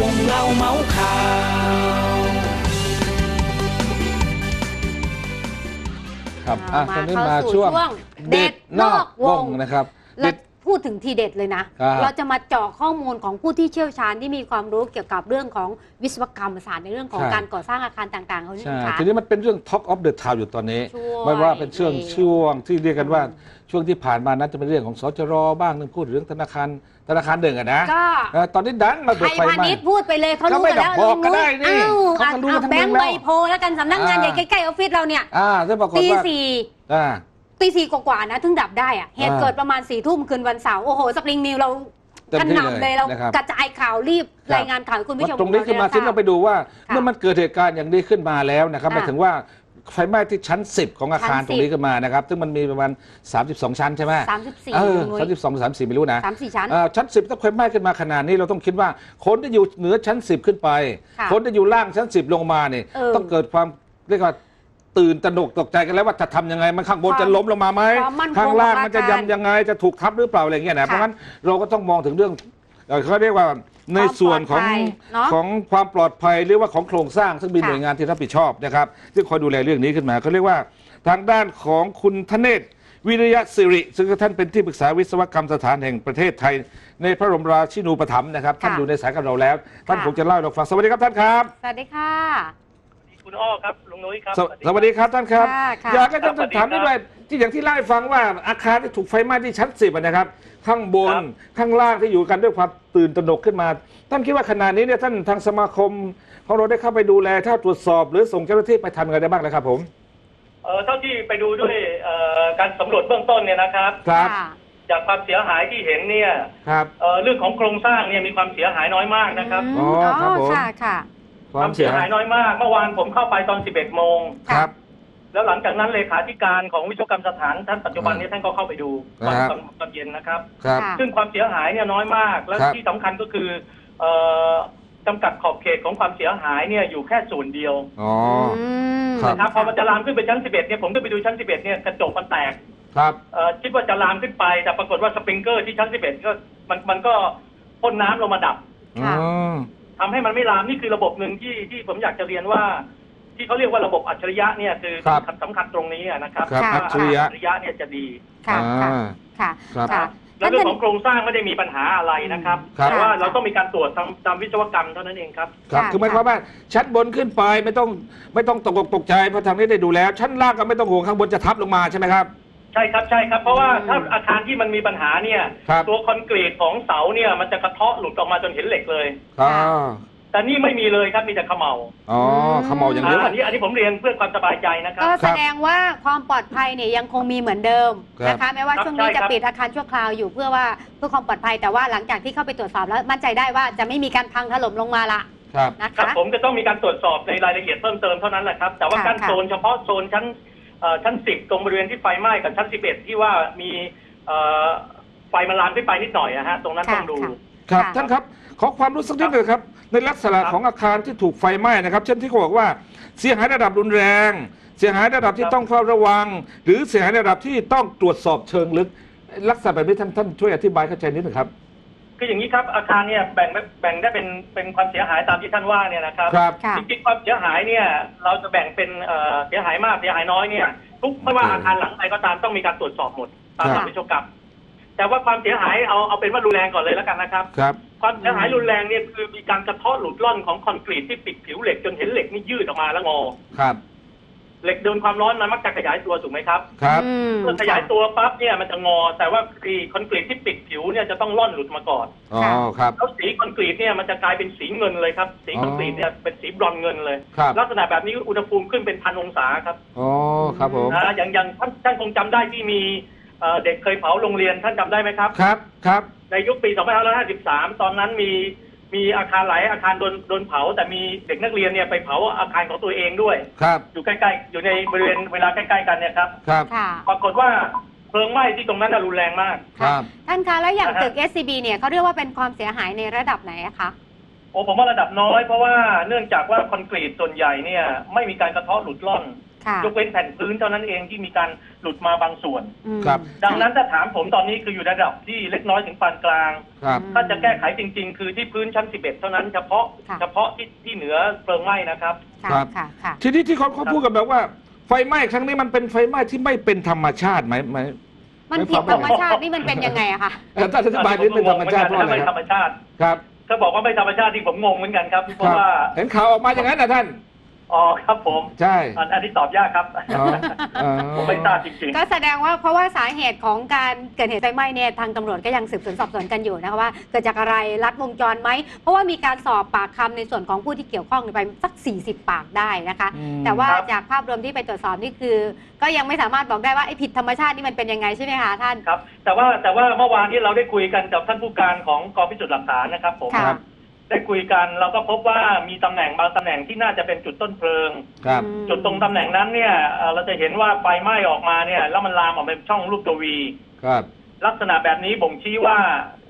วงเล่าเมาส์ข่าวครับอ่าอะตอนนี้เข้มาสู่ช่วงเด็ดนอกวงนะครับเราเด็ด พูดถึงทีเด็ดเลยนะ ครับ เราจะมาเจาะข้อมูลของผู้ที่เชี่ยวชาญที่มีความรู้เกี่ยวกับเรื่องของวิศวกรรมศาสตร์ในเรื่องของการก่อสร้างอาคารต่างๆเขานี่ใช่ค่ะทีนี้มันเป็นเรื่อง Talk of the Town อยู่ตอนนี้ ช่วยไม่ว่าเป็นช่วงนี่ช่วงที่เรียกกันว่าช่วงที่ผ่านมานั้นจะเป็นเรื่องของสจรบ้างนึงพูดเรื่องธนาคารธนาคารหนึ่งอะนะก็เออตอนนี้ดันมาไทเกิดยไฟพาไหม้ ณิชย์พูดไปเลยเขาก็รู้ไม่กันแล้วต้องบอกก็ได้นี่อ้าวเขาก็รู้อะทั้งแบงค์เมืองใบแล้วโพลแล้วกันสำนักงานอ่า ใหญ่ใกล้ๆออฟฟิศเราเนี่ยอ่าซึ่งปรากฏตีว่าสี่อ่า ตีสี่กว่าๆนะถึงดับได้อะเหตุอ่าเกิดประมาณสี่ทุ่มคืนวันเสาร์โอ้โหสปริงนิวเราเต็มกันที่หนำเลยเรานะครับ กระจายข่าวรีบครับรายงานข่าวให้คุณผู้ชมตรงนี้ขึ้นมาขซึ่งได้เราไปดูว่าค่ะเมื่อมันเกิดเหตุการณ์อย่างนี้ขึ้นมาแล้วนะครับหค่ะมายถึงว่าไฟไหม้ที่ชั้น 10 ของอาคารชั้นตรงนี้ขึ้นมานะครับซึ่งมันมีประมาณ 32 ชั้นใช่ไหมสามสิบสี่เออหน่วยสามสิบสองสามสี่ไม่รู้นะสามสี่ชั้น เอ่อชั้น 10 ถ้าไฟไหม้ขึ้นมาขนาดนี้เราต้องคิดว่าคนที่อยู่เหนือชั้น 10 ขึ้นไป ค่ะคนที่อยู่ล่างชั้น 10 ลงมาเนี่ยเออ ต้องเกิดความเรียกว่า ตื่นตระหนกตกใจกันแล้วว่าจะทำยังไง มันข้างบนความจะล้มลงมาไหมความมั่นคงข้างล่างมันจะของอาคารยำยังไงจะถูกทับหรือเปล่าอะไรอย่างเงี้ยนะค่ะเพราะงั้นเราก็ต้องมองถึงเรื่องเอ่อเขาเรียกว่าในส่วนของความปลอดภัยเนอะของความปลอดภัยหรือว่าของโครงสร้างซึ่งมีค่ะ หน่วยงานที่รับผิดชอบนะครับซึ่งคอยดูแลเรื่องนี้ขึ้นมาเขาเรียกว่าทางด้านของคุณธเนศวิริยะสิริ ซึ่งท่านเป็นที่ปรึกษาวิศวกรรมสถานแห่งประเทศไทย ในพระบรมราชินูปถัมภ์นะครับท่านค่ะอยู่ในสายกับเราแล้ว ท่านค่ะ คงจะเล่าให้เราฟังสวัสดีครับท่านครับ สวัสดีค่ะ คุณอ้อครับลุงนุ้ยครับ สวสวัสดีครับท่านครับ ค่ะค่ะ อยากให้ท่านถามนิดหน่อยที่อย่างที่เล่าให้ฟังว่าอาคารที่ถูกไฟไหม้ที่ชั้นสิบนะครับ ข้างบนข้างล่างที่อยู่กันด้วยความตื่นตระหนกขึ้นมา ท่านคิดว่าขณะนี้เนี่ยท่านทางสมาคมของเราได้เข้าไปดูแลถ้าตรวจสอบหรือส่งเจ้าหน้าที่ไปทำอะไรได้บ้างนะครับผม เอ่อเท่าที่ไปดูด้วยเอ่อการสำรวจเบื้องต้นเนี่ยนะครับ ครับ ค่ะ จากความเสียหายที่เห็นเนี่ยครับ เอ่อเรื่องของโครงสร้างเนี่ยมีความเสียหายน้อยมากนะครับมอ๋อครับผม ค่ะค่ะ ความเสียหายน้อยมาก เมื่อวานผมเข้าไปตอน 11 โมง ครับ แล้วหลังจากนั้นเลขาธิการของวิศวกรรมสถานท่านปัจจุบันนี้ท่านก็เข้าไปดูตอนครับตอนตอนเย็นนะครับ ครับค่ะซึ่งความเสียหายเนี่ยน้อยมาก และครับที่สำคัญก็คือเอ่อจำกัดขอบเขตของความเสียหายเนี่ยอยู่แค่ส่วนเดียวอ๋อมครับนะครับพอมันจะลามขึ้นไปชั้น 11 เนี่ยผมก็ไปดูชั้น 11 เนี่ยกระจกมันแตก ครับเอ่อคิดว่าจะลามขึ้นไปแต่ปรากฏว่าสปริงเกอร์ที่ชั้น 11 ก็มันมันก็พ่นน้ำลงมาดับอ๋อ ทำให้มันไม่ลามนี่คือระบบหนึ่งที่ที่ผมอยากจะเรียนว่า ที่เขาเรียกว่าระบบอัจฉริยะเนี่ยคือครับสำคัญสำคัญตรงนี้อะนะครับครับว่าอัจฉริยะอัจฉริยะเนี่ยจะดีค่ะค่ะอ่าค่ะครับค่ะแล้วเรื่องของโครงสร้างไม่ได้มีปัญหาอะไรนะครับครับแต่ว่าเราต้องมีการตรวจตามตามวิศวกรรมเท่านั้นเองครับครับค่ะคือหมายความว่าชั้นบนขึ้นไปไม่ต้องไม่ต้องตกอกตกใจเพราะทางนี้ได้ดูแล้ว ชั้นล่างก็ไม่ต้องห่วงข้างบนจะทับลงมาใช่ไหมครับ ใช่ครับใช่ครับ เพราะว่าอืมถ้าอาคารที่มันมีปัญหาเนี่ย ครับ ตัวคอนกรีตของเสาเนี่ยมันจะกระเทาะหลุดออกมาจนเห็นเหล็กเลยอ๋อแต่นี่ไม่มีเลยครับมีแต่เขมเหลาอ๋อขมเอาอย่างเดียว อ่าอันนี้อันนี้ผมเรียนเพื่อความสบายใจนะครับก็แสดงว่าความปลอดภัยเนี่ยยังคงมีเหมือนเดิมครับ นะคะแม้ว่าครับช่วงนี้ใช่คจะรับปิดอาคารชั่วคราวอยู่เพื่อว่าเพื่อความปลอดภัยแต่ว่าหลังจากที่เข้าไปตรวจสอบแล้วมั่นใจได้ว่าจะไม่มีการพังถล่มลงมาละครับ นะครับคะผมจะต้องมีการตรวจสอบในรายละเอียดเพิ่มเติมเท่านั้นแหละครับ แต่ว่าค่ะการค่ะ โซนเฉพาะโซนชั้นเอ่อ ชั้นสิบตรงบริเวณที่ไฟไหม้กับชั้นสิบเอ็ดที่ว่ามีเอ่อไฟมันลามขึ้นไปนิดหน่อยอะฮะตรงนั้นต้องดูครับค่ะท่านครับขอความรู้สึกนิดหนึ่งครับ ในลักษณะครับของอาคารที่ถูกไฟไหม้นะครับ เช่นที่เขาบอกว่าเสียหายระดับรุนแรง เสียหายระดับที่ครับต้องเฝ้าระวัง หรือเสียหายระดับที่ต้องตรวจสอบเชิงลึก ลักษณะแบบนี้ท่านท่านช่วยอธิบายเข้าใจนิดหนึ่งครับ คืออย่างนี้ครับอาคารเนี่ยแบ่งแบ่งได้เป็นเป็นความเสียหายตามที่ท่านว่าเนี่ยนะครับครับค่ะ จริงๆความเสียหายเนี่ยเราจะแบ่งเป็นเอ่อเสียหายมากเสียหายน้อยเนี่ยทุกไม่ว่าโอเคอาคารหลังใดก็ตามต้องมีการตรวจสอบหมดตามหลัครักบวิศวกรรมแต่ว่าความเสียหายเอาเอาเป็นว่ารุนแรงก่อนเลยแล้วกันนะครับ ครับ ความเสียหายรุนแรงเนี่ยคือมีการกระเทาะหลุดล่อนของคอนกรีตที่ปิดผิวเหล็กจนเห็นเหล็กนี่ยืดออกมาแล้วงอ ครับ เหล็กโดนความร้อนมันมักจะขยายตัวถูกไหมครับครับ อืมเมื่อขยายตัวปั๊บเนี่ยมันจะงอ แต่ว่าคือคอนกรีตที่ปิดผิวเนี่ยจะต้องล่อนหลุดมาก่อนอ๋อครับ แล้วสีคอนกรีตเนี่ยมันจะกลายเป็นสีเงินเลยครับ สีคอนกรีตเนี่ยเป็นสีบรอนซ์เงินเลย ครับ ลักษณะแบบนี้อุณหภูมิขึ้นเป็นพันองศาครับอ๋อครับผมนะอย่างอย่างท่านท่านคงจำได้ที่มีเอ่อเด็กเคยเผาโรงเรียนท่านจำได้ไหมครับ ครับครับในยุคปี 2553 ตอนนั้นมี มีอาคารหลายอาคารโดนโดนเผา แต่มีเด็กนักเรียนเนี่ยไปเผาอาคารของตัวเองด้วย ครับ อยู่ใกล้ๆ อยู่ในบริเวณเวลาใกล้ๆกันเนี่ยครับ ครับ ค่ะ ปรากฏว่าเพลิงไหม้ที่ตรงนั้นน่ะรุนแรงมาก ครับ ท่านคะแล้วอย่างนะฮะตึก SCB เนี่ยเขาเรียกว่าเป็นความเสียหายในระดับไหนอะคะ โอ้ผมว่าระดับน้อยเพราะว่าเนื่องจากว่าคอนกรีตส่วนใหญ่เนี่ยไม่มีการกระเทาะหลุดล่อนค่ะ ยกเว้นแผ่นพื้นเท่านั้นเองที่มีการหลุดมาบางส่วนอืมครับ ดังนั้นถ้าถามผมตอนนี้คืออยู่ในระดับที่เล็กน้อยถึงปานกลาง ครับอืมถ้าจะแก้ไขจริง ๆ คือที่พื้นชั้น 11 เท่านั้นเฉพาะค่ะ เฉพาะที่ที่เหนือเพลิงไหม้นะครับ ค่ะครับ ค่ะค่ะทีนี้ที่เขาเขาพูดกันแบบว่า ไฟไหม้ครั้งนี้มันเป็นไฟไหม้ที่ไม่เป็นธรรมชาติไหมไหม มันผิดธรรมชาตินี่มันเป็นยังไงอะคะ เอ่อท่านอธิบายนิดเป็นธรรมชาติเพราะอะไรไม่คธรัรบ รมชาติ ครับถ้าบอกว่าไม่ธรรมชาติที่ผมงงเหมือนกันครับ เพคราะรับว่าเห็นข่าวออกมาอย่างนั้นนะท่าน อ๋อครับผมใช่ อันอันนี้ตอบยากครับ อ๋ออ๋อ ผมไม่ทราบจริงก็แสดงว่าเพราะว่าสาเหตุของการเกิดเหตุไฟไหม้เนี่ยทางตำรวจก็ยังสืบสวนสอบสวนกันอยู่นะคะว่าเกิดจากอะไรลัดวงจรไหม เพราะว่ามีการสอบปากคำในส่วนของผู้ที่เกี่ยวข้องไปสัก 40 ปากได้นะคะ อืม แต่ว่าครับจากภาพรวมที่ไปตรวจสอบนี่คือ ก็ยังไม่สามารถบอกได้ว่าไอ้ผิดธรรมชาตินี่มันเป็นยังไงใช่ไหมคะท่าน ๆครับ แต่ว่าแต่ว่าเมื่อวานที่เราได้คุยกันกับท่านผู้การของกองพิสูจน์หลักฐานนะครับผมค่ะ ได้คุยกันเราก็พบว่ามีตำแหน่งบางตำแหน่งที่น่าจะเป็นจุดต้นเพลิง ครับอืมจุดตรงตำแหน่งนั้นเนี่ยเอ่อเราจะเห็นว่าไฟไหม้ออกมาเนี่ยแล้วมันลามออกเป็นช่องรูปตัววี ครับ ลักษณะแบบนี้บ่งชี้ว่า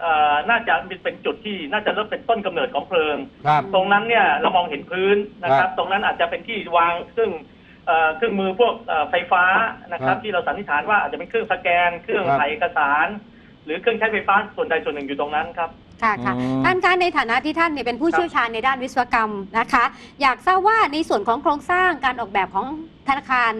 เอ่อน่าจะเป็นจุดที่น่าจะเริ่มเป็นต้นกำเนิดของเพลิง ครับ ตรงนั้นเนี่ยเรามองเห็นพื้นนะคครัรับบตรงนั้นอาจจะเป็นที่วางซึ่งเอ่อเครื่องมือพวกเอ่อไฟฟ้านะคครัรับ บที่เราสันนิษฐานว่าอาจจะเป็นเครื่องสแกน เครื่องครับถ่ายเอกสาร หรือเครื่องใช้ไฟฟ้าส่วนใดส่วนหนึ่งอยู่ตรงนั้นครับ ค่ะค่ะอืม ท่านคะในฐานะที่ท่านเนี่ยเป็นผู้ครับเชี่ยวชาญในด้านวิศวกรรมนะคะ อยากทราบว่าในส่วนของโครงสร้างการออกแบบของธนาคาร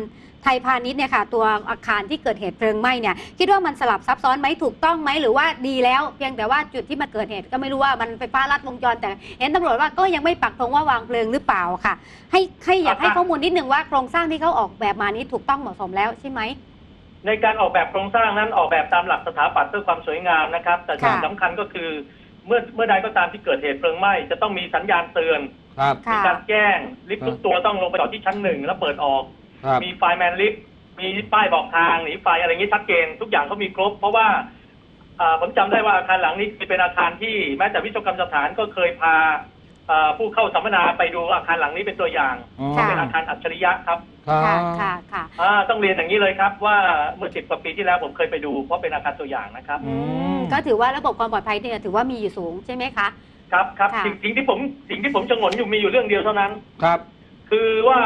ไทยพาณิชย์เนี่ยค่ะ ตัวอาคารที่เกิดเหตุเพลิงไหม้เนี่ยคิดว่ามันสลับซับซ้อนไหมถูกต้องไหมหรือว่าดีแล้ว เพียงแต่ว่าจุดที่มาเกิดเหตุก็ไม่รู้ว่ามันไฟฟ้าลัดวงจรแต่เห็นตำรวจว่าก็ยังไม่ปักธงว่าวางเพลิงหรือเปล่าค่ะ ให้ให้อยากให้ครับข้อมูลนิดนึงว่าโครงสร้างที่เขาออกแบบมานี้ถูกต้องเหมาะสมแล้วใช่ไหม ในการออกแบบโครงสร้างนั้นออกแบบตามหลักสถาปัตย์เพื่อความสวยงามนะครับ แต่สิ่งค่ะ สำคัญก็คือ เมื่อเมื่อใดก็ตามที่เกิดเหตุเพลิงไหม้จะต้องมีสัญญาณเตือน ครับ มีค่ะ การแจ้งลิฟต์ทุกตัวต้องลงไปจอดที่ชั้นหนึ่งแล้วเปิดออก ครับ มีไฟแมนลิฟต์มีป้ายบอกทางหนีไฟอะไรอย่างนี้ชัดเจนทุกอย่างเขามีครบ เพราะว่าอ่าผมจำได้ว่าอาคารหลังนี้เป็นอาคารที่แม้แต่วิศวกรรมสถานก็เคยพาอ่า ผู้เข้าสัมมนาไปดูอาคารหลังนี้เป็นตัวอย่างอ๋อค่ะ เป็นอาคารอัจฉริยะครับครับค่ะค่ะค่ะอ่าต้องเรียนอย่างนี้เลยครับ ว่าเมื่อสิบกว่าปีที่แล้วผมเคยไปดูเพราะเป็นอาคารตัวอย่างนะครับ อืมก็ถือว่าระบบความปลอดภัยเนี่ยถือว่ามีอยู่สูงใช่ไหมคะ ครับครับค่ะ สิ่งสิ่งที่ผมสิ่งที่ผมชงนอยู่มีอยู่เรื่องเดียวเท่านั้น ครับ คือว่า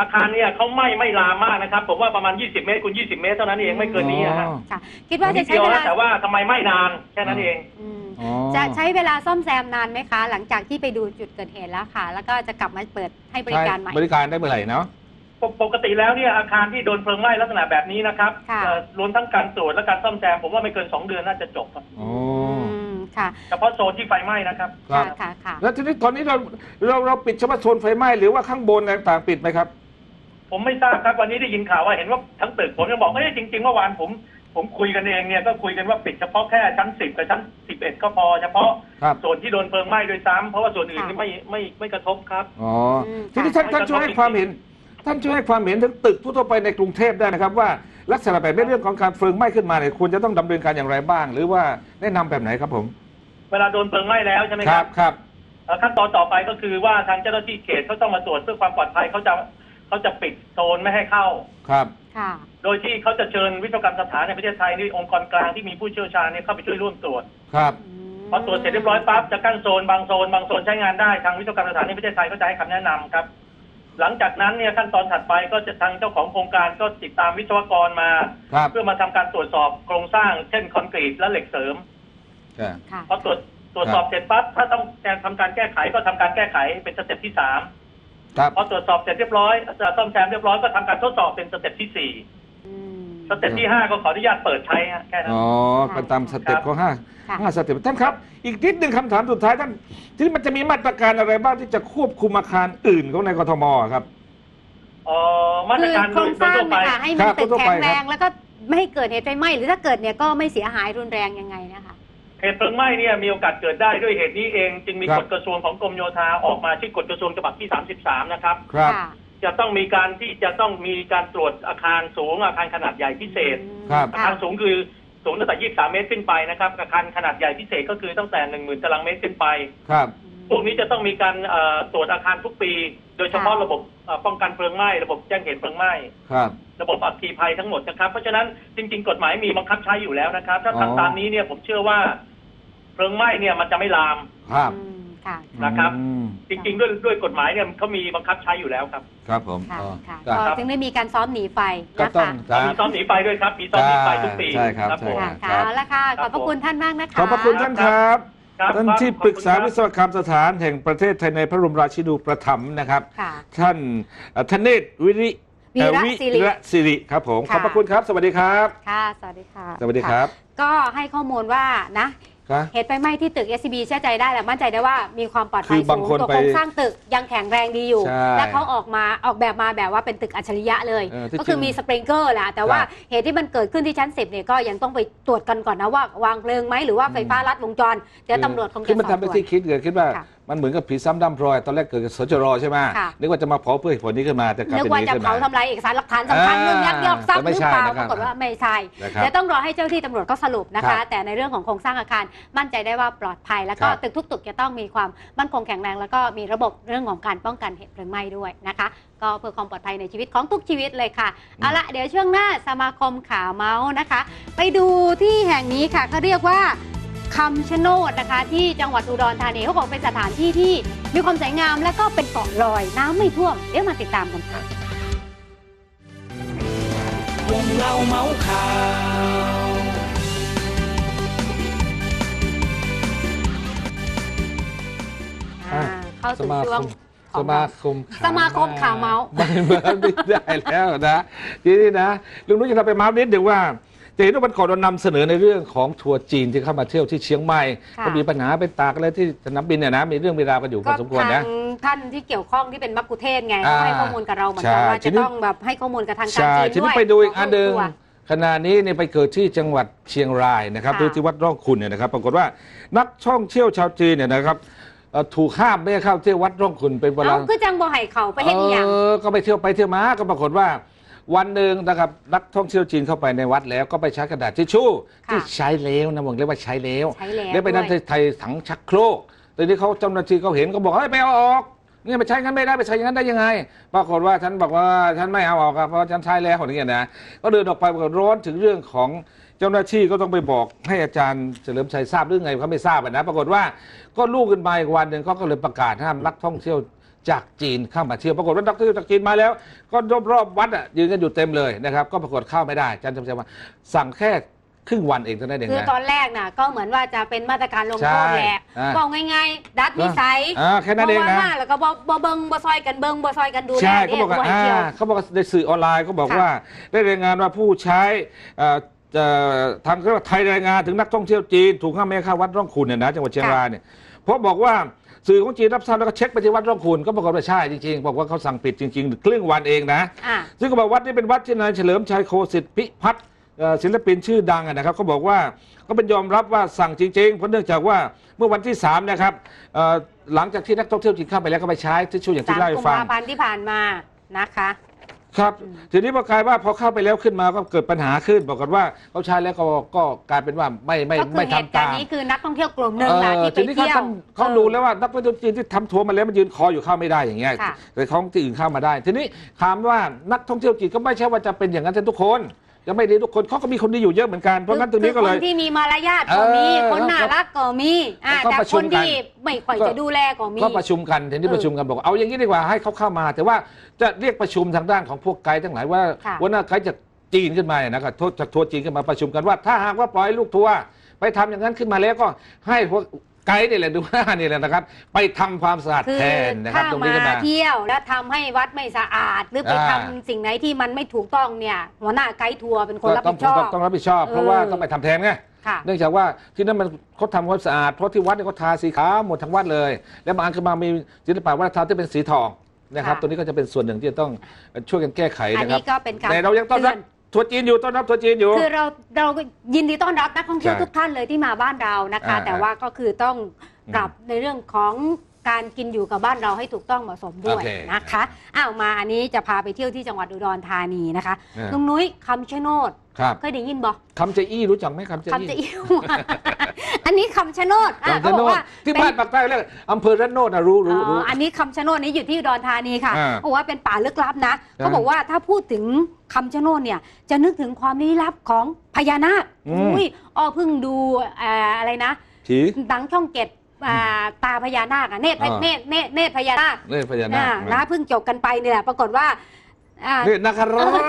อาคารเนี่ยเขาไหม้ไม่ลามมากนะครับ ผมว่าประมาณ 20 เมตรคูณ20 เมตรเท่านั้นเองไม่เกินนี้นะฮะอ๋อ ค่ะ คิดว่านิจะดใช้เดียวเวนะลาแต่ว่าทำไมไม่นานแค่นั้นเอง อืมอ๋อ จะใช้เวลาซ่อมแซมนานไหมคะ หลังจากที่ไปดูจุดเกิดเหตุแล้วค่ะ แล้วก็จะกลับมาเปิดให้บริการใหม่ บริการได้เมื่อไหร่เนาะ ปกปกติแล้วเนี่ยอาคารที่โดนเพลิงไหม้ลักษณะแบบนี้นะครับค่ะ เอ่อรวมทั้งการตรวจและการซ่อมแซมผมว่าไม่เกิน 2 เดือนน่าจะจบครับอ๋อ อืมค่ะเฉพาะโซนที่ไฟไหม้นะครับ ครัค่ะบค่ะค่ะ แล้วทีนี้ตอนนี้เราเราเราปิดเฉพาะโซนไฟไหม้หรือว่าข้างบนอะไรต่างๆปิดไหมครับ ผมไม่ทราบครับวันนี้ได้ยินข่าวว่าเห็นว่าทั้งตึกผมยังบอกเอ้ยจริงๆเมื่อวานผม ผมคุยกันเองเนี่ยก็คุยกันว่าปิดเฉพาะแค่ชั้น10กับชั้น11ก็พอเฉพาะครับ ส่วนที่โดนเพลิงไหม้โดยซ้ำเพราะว่าส่วนอื่นค่ะนี่ไม่ไม่ไม่กระทบครับ อ๋ออืมทีนี้ค่ะท่านท่านช่วยให้ความเห็น ท่านช่วยให้ความเห็นถึงตึกทั่วๆไปในกรุงเทพได้นะครับว่าลักษณะแบบนี้เรื่องของการเพลิงไหม้ขึ้นมาเนี่ยควรจะต้องดำเนินการอย่างไรบ้าง หรือว่าแนะนำแบบไหนครับผมเวลาโดนเพลิงไหม้แล้วใช่ไหมคครัรับบครับ เอ่อขั้นตอนต่อไปก็คือว่าทางเจ้าหน้าที่เขตเขาต้องมาตรวจเพื่อความปลอดภัยเขาจะ เขาจะปิดโซนไม่ให้เข้า ครับ ค่ะ โดยที่เขาจะเชิญวิศวกรรมสถานในประเทศไทยนี่องค์กรกลางที่มีผู้เชี่ยวชาญเนี่ยเข้าไปช่วยร่วมตรวจครับ พอตรวจเสร็จเรียบร้อยปั๊บจะกั้นโซนบางโซนบางโซนใช้งานได้ทางวิศวกรรมสถานในประเทศไทยก็จะให้คำแนะนำครับ หลังจากนั้นเนี่ยขั้นตอนถัดไปก็จะทางเจ้าของโครงการก็ติดตามวิศวกรมา ครับเพื่อมาทำการตรวจสอบโครงสร้างเช่นคอนกรีตและเหล็กเสริมครับค่ะ พอตรวจตรวจสอบเสร็จปั๊บถ้าต้องการทำการแก้ไขก็ทำการแก้ไขเป็นสเต็ปที่สาม ครับ พอตรวจสอบเสร็จเรียบร้อยจะซ่อมแซมเรียบร้อยก็ทำการทดสอบเป็นสเต็ปที่สี่อืม สเต็ปที่ห้าก็ขออนุญาตเปิดใช้ฮะแค่นั้น อ๋อเป็นตามสเต็ปของห้าค่ะ ห้าสเต็ปท่านครับ อีกนิดหนึ่งคำถามสุดท้ายท่าน ที่มันจะมีมาตรการอะไรบ้างที่จะควบคุมอาคารอื่นของในกทมครับ เอ่อมาตคืรอการโคโดรยงโดสยร้างทั่วไปเนี่ยค่ะให้คมันรับตึกทั่วแข็ไปงครับ แรงแล้วก็ไม่ให้เกิดเหตุไฟไหม้หรือถ้าเกิดเนี่ยก็ไม่เสียหายรุนแรงยังไงนะคะเห ตุเพลิงไหม้เนี่ยมีโอกาสเกิดได้ด้วยเหตุนี้เอง จึงมีครับกฎกระทรวงของกรมโยธาออกมาชื่อกฎกระทรวงฉบับที่ 33 นะครับ ครับค่ะจะต้องมีการที่จะต้องมีการตรวจอาคารสูงอาคารขนาดใหญ่พิเศษ ครับ อาคารสูงคือสูงตั้งแต่ 23 เมตรขึ้นไปนะครับอาคารขนาดใหญ่พิเศษก็คือตั้งแต่ 10,000 ตารางเมตรขึ้นไป ครับ พวกนี้จะต้องมีการเอ่อตรวจอาคารทุกปี โดยเฉพาะระบบเอ่อป้องกันเพลิงไหม้ระบบแจ้งเหตุเพลิงไหม้ ครับ ระบบอัคคีภัยทั้งหมดนะครับ เพราะฉะนั้นจริง ๆ กฎหมายมีบังคับใช้อยู่แล้วนะครับ ถ้าอ๋อ ทำตามนี้เนี่ยผมเชื่อว่า เพลิงไหม้เนี่ยมันจะไม่ลาม ครับอืมค่ะ นะครับ อืมจริง ๆ ด้วยด้วยกฎหมายเนี่ยเขามีบังคับใช้อยู่แล้วครับครับผมค่ะอ๋อค่ะครับก็ถึงได้มีการซ้อมหนีไฟก็นะต้องคะมีซ้อมหนีไฟด้วยครับ มีซ้อมหนีไฟทุกปีใช่ครับผมใช่ค่ะครับ เอาละค่ะขครัอบบพระคุณท่านมากนะคะ ขอบพระคุณท่านครับ ครับท่านที่ปรึกษาวิศวกรรมสถานแห่งประเทศไทยในพระบรมราชินูปถัมภ์นะครับ ค่ะ ท่านเอ่อธเนศวิริวีระเอ่อศิริ ระศิริครับผม ขค่ะ อบพระคุณครับ สวัสดีครับ ค่ะ สวัสดีค่ะ สวัสดีครับ ก็ให้ข้อมูลว่านะ ครับเหตุไฟไหม้ที่ตึก SCB เชื่อใจได้และมั่นใจได้ว่ามีความปลอดภัคืยอบางสูงคนตัวไปโครงสร้างตึกยังแข็งแรงดีอยู่ ใช่และเขาออกมาออกแบบมาแบบว่าเป็นตึกอัจฉริยะเลย เออที่ก็คือจริงมีสปริงเกอร์แหละแต่ว่าครับเหตุที่มันเกิดขึ้นที่ชั้น 10เนี่ยก็ยังต้องไปตรวจกันก่อนนะว่าวางเพลิงไหมหรือว่าไฟฟ้าลัดวงจร เดี๋ยวตำรวจคงคืจะอมันสอบทำเป็นสวน ที่คิดเกิดคิดว่า ค่ะ มันเหมือนกับผีซ้ำดำพรอย ตอนแรกเกิดกับสจรใช่ไหมค่ะ นึกว่าจะมาเผาเพื่อเหตุผลนี้ขึ้นมาแต่กลายนึกเป็นว่านี้จะขึ้นเผามาทำลายเอกสารหลักฐานสำคัญอ่าเรื่องยักยอกทรัพย์แต่ไม่หรือใช่เปล่านะครับปรากฏว่าไม่ใช่นะครับเดี๋ยวต้องรอให้เจ้าหน้าที่ตำรวจก็สรุปนะครัคะ บแต่ในเรื่องของโครงสร้างอาคารมั่นใจได้ว่าปลอดภัย แล้วก็ครับ ตึกทุกตึกจะต้องมีความมั่นคงแข็งแรง แล้วก็มีระบบเรื่องของการป้องกันเหตุเพลิงไหม้ด้วยนะคะ ก็เพื่อความปลอดภัยในชีวิตของทุกชีวิตเลยค่ะเอาละเดี๋ยวช่วงหน้าสมาคมข่าวเมาส์นะคะ ไปดูที่แห่งนี้ค่ะเขาเรียกว่า คำชะโนดนะคะ ที่จังหวัดอุดรธานีเขาบอกเป็นสถานที่ที่มีความสวยงามและก็เป็นเกาะลอยน้ำไม่ท่วมเดี๋ยวมาติดตามกันค่ะวงเล่าเมาส์ข่าวอ่าเข้าสสู่มาช่ควงมขอสงมาเราคมข่วสมาคมข่าวเมาส์ไม่ไม่ได้แล้วนะทีนี้นะลุงนุ้ยจะเราไปเมาส์นิดเดียวว่า จะเห็นว่าวันก่อนเรานำเสนอในเรื่องของทัวร์จีนที่เข้ามาเที่ยวที่เชียงใหม่ค่ะ ก็มีปัญหาไปตากอะไรที่สนามบินเนี่ยนะมีเรื่องมีราวกันอยู่พอสมควรนะทางท่านที่เกี่ยวข้องที่เป็นมักคุเทศก์ไงอ่าเขาให้ข้อมูลกับเราเหมือนกันใช่ว่าทีจะนี้ ต้องแบบให้ข้อมูลกับทางการใช่จีนทีด้นี้วยไปดูอีกอันหนึ่งขลูกทัวร์ขณะนี้เนี่ยไปเกิดที่จังหวัดเชียงรายนะครับค่ะโดยที่วัดร่องคุณเนี่ยนะครับ ปรากฏว่านักท่องเที่ยวชาวจีนเนี่ยนะครับเอ่อถูกห้ามไม่ให้เข้าเที่ยววัดร่องคุณเป็นเวลา เอาคือจังบ่ให้เขาไปเฮ็ดอหย่างเออก็ไปเที่ยวไปเที่ยวมาก็ปรากฏว่า วันหนึ่งนะครับนักท่องเที่ยวจีนเข้าไปในวัดแล้วก็ไปใช้กระดาษทิชชู่ค่ะที่ใช้แล้วนะผมเรียกว่าใช้แล้วใช้แล้วแล้วไปนั่นด้วย ไทยถังชักโครกแต่นี้เขาเจ้าหน้าที่เขาเห็นก็บอกเฮ้ยไปเอาออกเนี่ยไปใช้งั้นไม่ได้ไปใช้อย่างนั้นได้ยังไง ปรากฏว่าฉันบอกว่าฉันไม่เอาออกครับเพราะฉันใช้แล้วอย่างเงี้ยนะก็เดินออกไปปรากฏร้อนถึงเรื่องของเจ้าหน้าที่ก็ต้องไปบอกให้อาจารย์เฉลิมชัยทราบเรื่องไงเขาไม่ทราบอะนะ ปรากฏว่าก็ลูกขึ้นมาอีกวันหนึ่งเขาก็เลยประกาศห้ามนักท่องเที่ยว จากจีนเข้ามาเที่ยวปรากฏว่านักท่องเที่ยวจากจีนมาแล้ว ก็รอบๆวัดอะยืนกันอยู่เต็มเลยนะครับ ก็ปรากฏเข้าไม่ได้อาจารย์เฉลิมชัยว่าสั่งแค่ครึ่งวันเองเท่านั้นเองคือนะ ตอนแรกน่ะก็เหมือนว่าจะเป็นมาตรการลงโทษใช่แหละอ่า บอกง่ายๆ ดัดนิสัยอ่าแค่นั้นเองนะบ่ว่ามาแล้วก็บ่บ่เบิ่งบ่ซอยกันเบิ่งบ่ซอยกันดูแลใช่นี่เขาบอกว่าบ่ให้อ่าเที่ยว เขาบอกว่าในสื่อออนไลน์เขาบอกค่ะว่า ได้รายงานว่าผู้ใช้เอ่อเอ่อทางเรียกว่าไทยรายงานถึงนักท่องเที่ยวจีน ถูกห้ามไม่ให้เข้าวัดร่องขุนเนี่ยนะจังหวัดเชียงรายเนี่ยเพราะบอกว่า สื่อของจีนรับทราบแล้วก็เช็คไปที่วัดร่องขุนก็ปรากฏว่าใช่จริงๆบอกว่าเขาสั่งปิดจริงๆครึ่งวันเองนะ อ่าซึ่งก็บอกวัดนี้เป็นวัดที่นายเฉลิมชัยโคสิทธิพิพัฒน์เอ่อศิลปินชื่อดังอะนะครับเขาบอกว่าก็เป็นยอมรับว่าสั่งจริงๆเพราะเนื่องจากว่าเมื่อวันที่สามนะครับเอ่อหลังจากที่นักท่องเที่ยวจีนเข้าไปแล้วก็ไปใช้ทิชชู่อย่างสาที่มเล่าให้กุมฟัง ภาพันธ์ที่ผ่านมานะคะ ครับ ทีนี้พอกลายว่าพอเข้าไปแล้วขึ้นมาก็เกิดปัญหาขึ้นบอกกันว่าเขาใช้แล้วก็ก็กลายเป็นว่าไม่ไม่ก็คือไม่เหตุทำการตาณ์มนี้คือนักท่องเที่ยวกลุ่มหนึ่งเอนะอที่ไปทีนี้เขาเที่ยวท่านเขาดูแล้วว่านักท่องเที่ยวจีนที่ทำทัวร์มาแล้วมันยืนคออยู่เข้าไม่ได้อย่างเงี้ยค่ะ แต่ของที่อื่นเข้ามาได้ ทีนี้ถามว่านักท่องเที่ยวจีนก็ไม่ใช่ว่าจะเป็นอย่างนั้นทุกคน จะไม่ดีทุกคนเขาก็มีคนดีอยู่เยอะเหมือนกันเพราะงั้นตรงนี้ก็เลย คือคนที่มีมารยาทก็มี เออคนน่ารักก็มีอ่าก็แต่ประคชุมนกัน ที่ไม่ค่อยจะดูแลก็มี ก็ประชุมกันทีนี้เออประชุมกันบอกว่าเอาอย่างนี้ดีกว่าให้เขาเข้ามา แต่ว่าจะเรียกประชุมทางด้านของพวกไกด์ทั้งหลายว่าค่ะว่าหน้าไกด์จากจีนขึ้นมาเนี่ยนะครับโทษจากทัวร์จีนขึ้นมาประชุมกันว่า ถ้าหากว่าปล่อยลูกทัวร์ไปทำอย่างนั้นขึ้นมาแล้วก็ให้พวก ไกด์นี่แหละดูว่านี่แหละนะครับ ไปทำความสะอาดคือแทนนะครับ ถ้าตรงนี้มาขึ้นมา เที่ยวแล้วทำให้วัดไม่สะอาด หรือไปอ่า ทำสิ่งไหนที่มันไม่ถูกต้องเนี่ย หัวหน้าไกด์ทัวร์เป็นคนรับต้อผิงดชอบต้องต้องรับผิดชอบ เพราะว่าเออ ต้องไปทำแทนไง ค่ะ เนื่องจากว่าที่นั่นมันเขาทำความสะอาดเพราะที่วัดเนี่ยเขาทาสีขาวหมดทั้งวัดเลย แล้วบางอันขึ้นมามีศิลปะวัฒนธรรมที่เป็นสีทองนะครับค่ะ ตัวนี้ก็จะเป็นส่วนหนึ่งที่จะต้องช่วยกันแก้ไขอันนะครับ นี้ก็เป็นการแต่เรายังต้อนรับเตื ทัวร์จีนอยู่ต้อนรับทัวร์จีนอยู่ คือเราเราก็ยินดีต้อนรับนักท่องเที่ยวใช่ทุกท่านเลยที่มาบ้านเรานะคะ อ่าแต่ว่าก็คือต้องอืมปรับในเรื่องของ การกินอยู่กับบ้านเราให้ถูกต้องเหมาะสมด้วยโอเคนะคะอ้าวมาอันนี้จะพาไปเที่ยวที่จังหวัดอุดรธานีนะคะอ่า ลุงนุ้ยคำชะโนดครับเคยได้ยินบ่คำเจอี้รู้จักไหมคำเจคำจะอี้อิ่วอันนี้คำชะโนดอะคำเขาชะบโนอกดว่าที่เป็นบ้านปากใต้เรียกอำเภอระโนดนะรู้รู้รู้อ๋ออันนี้คำชะโนดนี้อยู่ที่อุดรธานีค่ะอ่าบอกว่าเป็นป่าลึกลับนะอ่าเขาบอกว่าถ้าพูดถึงคำชะโนดเนี่ยจะนึกถึงความลี้ลับของพญานาคอืม อุ้ยอ้อเพิ่งดูเอ่ออะไรนะ ผีดังช่องเจ็ด อ่าตาพญานาคอะเนตรอ่า เนตรเนตรเนตรพญานาคนี่พญานาอ่าคนะเพิ่งจบกันไปเนี่ยแหละปรากฏว่าอ่านี่นาคราช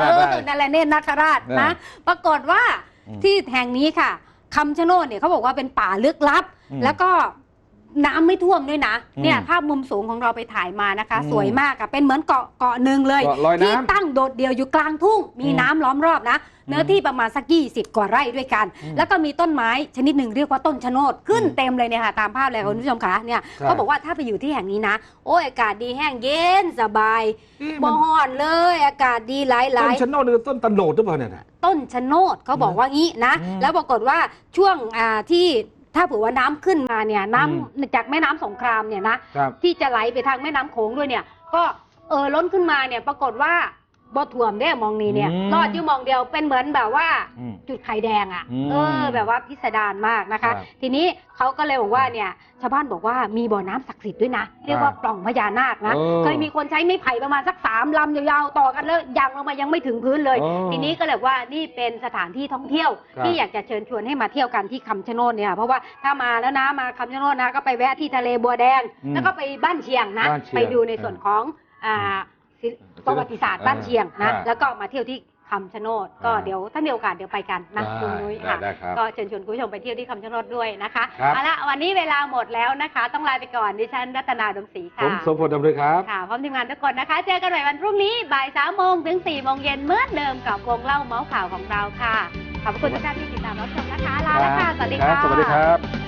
เออนั่นแหละเนตรนาคราชนะ ปรากฏว่าอืมที่แห่งนี้ค่ะคำชะโนดเนี่ยเขาบอกว่าเป็นป่าลึกลับ อืมแล้วก็ น้ำไม่ท่วมด้วยนะ อืมเนี่ยภาพมุมสูงของเราไปถ่ายมานะคะ อืมสวยมากอะเป็นเหมือนเกาะเกาะหนึ่งเลย เกาะลอยน้ำที่ตั้งโดดเดี่ยวอยู่กลางทุ่ง มีอืมน้ำล้อมรอบนะ เนื้อที่ประมาณสักยี่สิบกว่าไร่ด้วยกัน อืมแล้วก็มีต้นไม้ชนิดหนึ่งเรียกว่าต้นชะโนดขึ้นอืมเต็มเลยเนี่ยค่ะตามภาพเลยค่ะคุณผู้ชมคะเนี่ยใช่เขาบอกว่าถ้าไปอยู่ที่แห่งนี้นะ โอ้ยอากาศดีแห้งเย็นสบายนี่บ่มันฮ้อนเลย อากาศดีหลายหต้ลานย ชะโนดหรือต้นตะโนดหรือเปล่าเนี่ยนะ ต้นชะโนดเขาบอกว่างี้นะ อืมแล้วปรากฏว่าช่วงอ่าที่ ถ้าเผื่อว่าน้ำขึ้นมาเนี่ยน้ำอืมจากแม่น้ำสงครามเนี่ยนะครับ ที่จะไหลไปทางแม่น้ำโขงด้วยเนี่ย ก็เออล้นขึ้นมาเนี่ยปรากฏว่า บ่ถ่วมได้มองนี้เนี่ยอืมรอดอยู่มองเดียวเป็นเหมือนแบบว่า อืมจุดไข่แดงอะ่ะ อืมเออ แบบว่าพิสดารมากนะครัคะ บทีนี้เขาก็เลยบอกว่าเนี่ยชาวบ้านบอกว่ามีบ่อน้ำศักดิ์สิทธิ์ด้วยนะ เรียกว่าปล่องพญานาคนะเออเคยมีคนใช้ไม้ไผ่ประมาณสักสามลำยาวๆต่อกันแล้วยังลงมายังไม่ถึงพื้นเลยอ๋อทีนี้ก็เลยว่านี่เป็นสถานที่ท่องเที่ยว ครับ ที่อยากจะเชิญชวนให้มาเที่ยวกันที่คำชะโนดเนี่ยเพราะว่าถ้ามาแล้วนะมาคำชะโนดนะก็ไปแวะที่ทะเลบัวแดง อืมแล้วก็ไปบ้านเชียงนะบ้านเชียงไปดูในส่วนของอ่าศิล ประวัติศาสตร์บ้านเชียงนะอ่าแล้วก็มาเที่ยวที่คำชะโนดก็อ่าเดี๋ยวถ้ามีโอกาสเดี๋ยวไปกันนะคุณนุ้ยได้ค่ะได้ครับก็เชิญชวนคุณผู้ชมไปเที่ยวที่คำชะโนดด้วยนะคะครับเอาละวันนี้เวลาหมดแล้วนะคะ ต้องลาไปก่อนดิฉันรัตนาดมศรีผค่ะมสมพลดำเลยครับค่ะพร้อมทีมงานทุกคนนะคะ เจอกันใหม่วันพรุ่งนี้บ่ายสามโมงถึงสี่โมงเย็นเหมือนเดิมกับวงเล่าเมาส์ข่าวของเราค่ะขอบคุณทุกท่านที่ติดตามรับชมนะคะลาแล้วค่ะสวัสดีครัค่ะบสวัสดีครับ